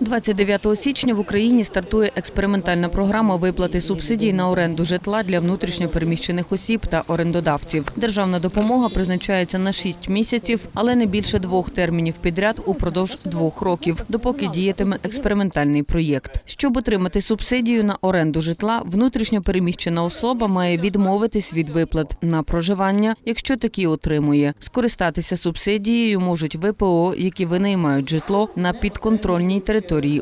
29 січня в Україні стартує експериментальна програма виплати субсидій на оренду житла для внутрішньопереміщених осіб та орендодавців. Державна допомога призначається на 6 місяців, але не більше двох термінів підряд упродовж двох років, допоки діятиме експериментальний проєкт. Щоб отримати субсидію на оренду житла, внутрішньопереміщена особа має відмовитись від виплат на проживання, якщо такі отримує. Скористатися субсидією можуть ВПО, які винаймають житло на підконтрольній території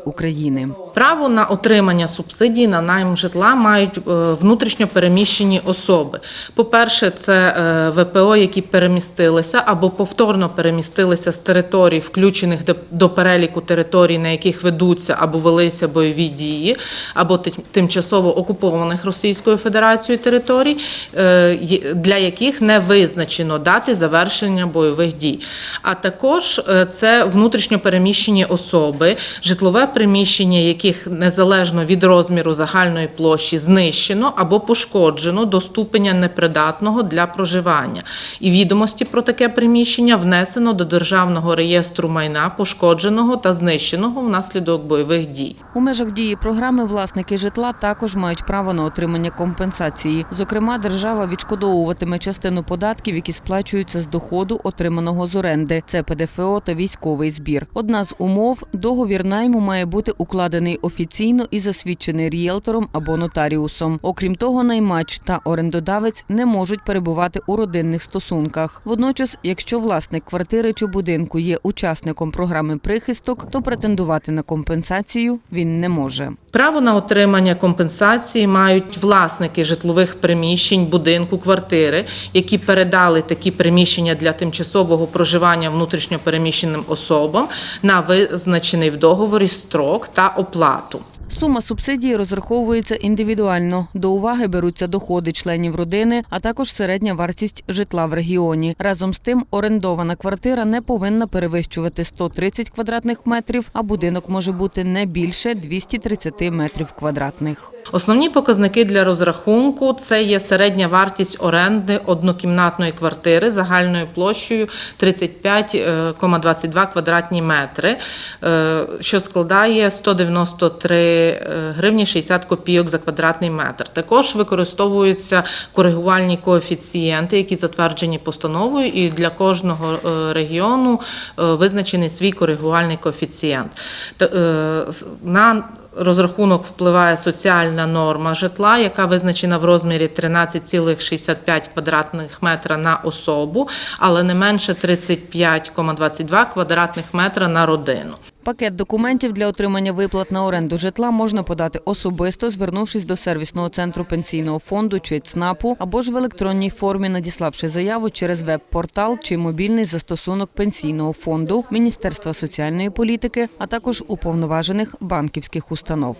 України. Право на отримання субсидій на найм житла мають е, внутрішньо переміщені особи. По-перше, це е, ВПО, які перемістилися або повторно перемістилися з територій, включених до- переліку територій, на яких ведуться або велися бойові дії, або ти- тимчасово окупованих Російською Федерацією територій, е, для яких не визначено дати завершення бойових дій. А також це внутрішньо переміщені особи, житлове приміщення, яких незалежно від розміру загальної площі знищено або пошкоджено до ступеня непридатного для проживання. І відомості про таке приміщення внесено до державного реєстру майна пошкодженого та знищеного внаслідок бойових дій. У межах дії програми власники житла також мають право на отримання компенсації. Зокрема, держава відшкодовуватиме частину податків, які сплачуються з доходу, отриманого з оренди. Це ПДФО та військовий збір. Одна з умов договір найму має бути укладений офіційно і засвідчений рієлтором або нотаріусом. Окрім того, наймач та орендодавець не можуть перебувати у родинних стосунках. Водночас, якщо власник квартири чи будинку є учасником програми прихисток, то претендувати на компенсацію він не може. Право на отримання компенсації мають власники житлових приміщень, будинку, квартири, які передали такі приміщення для тимчасового проживання внутрішньопереміщеним особам на визначений в договорі строк та оплату. Сума субсидії розраховується індивідуально. До уваги беруться доходи членів родини, а також середня вартість житла в регіоні. Разом з тим, орендована квартира не повинна перевищувати 130 квадратних метрів, а будинок може бути не більше 230 метрів квадратних. Основні показники для розрахунку це є середня вартість оренди однокімнатної квартири загальною площею 35,22 квадратні метри, е, що складає 193 е, гривні 60 копійок за квадратний метр. Також використовуються коригувальні коефіцієнти, які затверджені постановою, і для кожного е, регіону е, визначений свій коригувальний коефіцієнт. Е, На розрахунок впливає соціальна норма житла, яка визначена в розмірі 13,65 квадратних метра на особу, але не менше 35,22 квадратних метра на родину. Пакет документів для отримання виплат на оренду житла можна подати особисто, звернувшись до сервісного центру пенсійного фонду чи ЦНАПу, або ж в електронній формі, надіславши заяву через веб-портал чи мобільний застосунок пенсійного фонду, Міністерства соціальної політики, а також уповноважених банківських установ.